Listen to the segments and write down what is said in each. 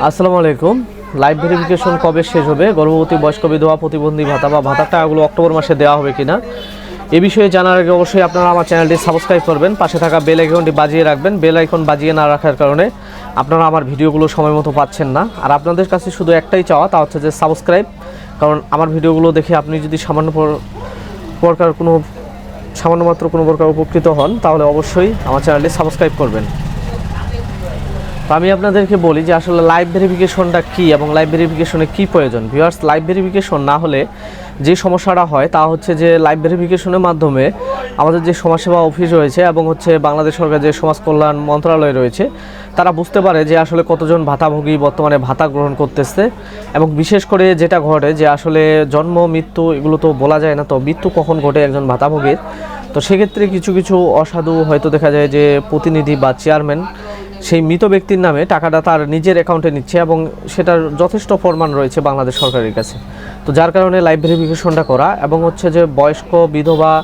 আসসালামু আলাইকুম। Live verification কবে শেষ হবে? গর্ভবতী, বয়স্ক, বিধবা, প্রতিবন্ধী, ভাতা বা ভাতার টাকাগুলো অক্টোবর মাসে দেওয়া হবে কিনা? এ বিষয়ে জানার আগে অবশ্যই আপনারা আমার চ্যানেলটি সাবস্ক্রাইব করবেন, পাশে থাকা বেল আইকনটি বাজিয়ে রাখবেন। বেল আইকন বাজিয়ে না রাখার কারণে আপনারা আমার ভিডিওগুলো সময় মতো পাচ্ছেন না। আর আপনাদের কাছে শুধু একটাই চাওয়া, তা হচ্ছে যে সাবস্ক্রাইব। কারণ আমার ভিডিওগুলো দেখে আপনি যদি সামান্য পর- প্রকার কোনো সামান্য মাত্র কোনো প্রকার উপকৃত হন, তাহলে অবশ্যই আমার চ্যানেলটি সাবস্ক্রাইব করবেন। আমি আপনাদেরকে বলি যে আসলে লাইভ ভেরিফিকেশনটা কি এবং লাইভ ভেরিফিকেশনে কি প্রয়োজন? ভিউয়ার্স লাইভ ভেরিফিকেশন না হলে যে সমস্যাটা হয় তা হচ্ছে যে লাইভ ভেরিফিকেশনের মাধ্যমে আমাদের যে সমাজসেবা অফিস রয়েছে এবং হচ্ছে বাংলাদেশ সরকার যে সমাজ কল্যাণ মন্ত্রণালয় রয়েছে, তারা বুঝতে পারে যে আসলে কতজন ভাতাভোগী বর্তমানে ভাতা গ্রহণ করতেছে এবং বিশেষ করে যেটা ঘটে যে আসলে জন্ম, মৃত্যু এগুলো তো বলা যায় না, তো মৃত্যু কখন ঘটে একজন ভাতাভোগীর? তো সেক্ষেত্রে কিছু কিছু অসাধু হয়তো দেখা যায় যে প্রতিনিধি বা চেয়ারম্যান সেই মৃত ব্যক্তির নামে টাকাটা তার নিজের অ্যাকাউন্টে নিচ্ছে এবং সেটার যথেষ্ট প্রমাণ রয়েছে বাংলাদেশ সরকারের কাছে। তো যার কারণে লাইভ ভেরিফিকেশনটা করা এবং হচ্ছে যে বয়স্ক, বিধবা,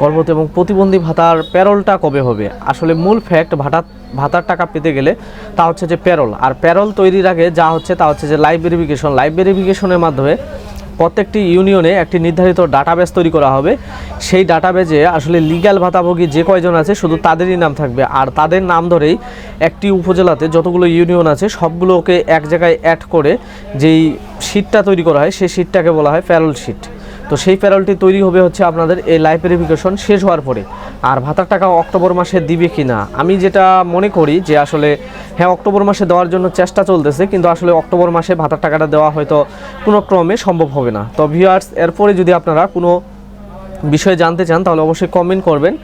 গর্ভবতী এবং প্রতিবন্ধী ভাতার প্যারোলটা কবে হবে? আসলে মূল ফ্যাক্ট ভাতা ভাতার টাকা পেতে গেলে তা হচ্ছে যে প্যারোল। আর প্যারোল তৈরির আগে যা হচ্ছে তা হচ্ছে যে লাইভ ভেরিফিকেশন লাইভ ভেরিফিকেশনের মাধ্যমে প্রত্যেকটি ইউনিয়নে একটি নির্ধারিত ডাটাবেস তৈরি করা হবে। সেই ডাটাবেজে আসলে লিগ্যাল ভাতাভোগী যে কয়জন আছে, শুধু তাদেরই নাম থাকবে। আর তাদের নাম ধরেই একটি উপজেলাতে যতগুলো ইউনিয়ন আছে, সবগুলোকে এক জায়গায় অ্যাড করে যেই শিটটা তৈরি করা হয়, সেই শিটটাকে বলা হয় প্যারোল শিট তো সেই প্যারলটি তৈরি হবে হচ্ছে আপনাদের এই লাইভ ভেরিফিকেশন শেষ হওয়ার পরে। আর ভাতার টাকা অক্টোবর মাসে দিবে কি না আমি যেটা মনে করি যে আসলে হ্যাঁ অক্টোবর মাসে দেওয়ার জন্য চেষ্টা চলতেছে, কিন্তু আসলে অক্টোবর মাসে ভাতার টাকাটা দেওয়া হয়তো কোনো ক্রমে সম্ভব হবে না। তো ভিউয়ার্স এরপরে যদি আপনারা কোনো বিষয়ে জানতে চান, তাহলে অবশ্যই কমেন্ট করবেন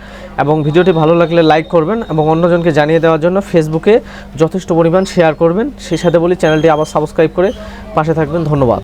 এবং ভিডিওটি ভালো লাগলে লাইক করবেন এবং অন্যজনকে জানিয়ে দেওয়ার জন্য ফেসবুকে যথেষ্ট পরিমাণ শেয়ার করবেন। সেই সাথে বলি চ্যানেলটি আবার সাবস্ক্রাইব করে পাশে থাকবেন। ধন্যবাদ।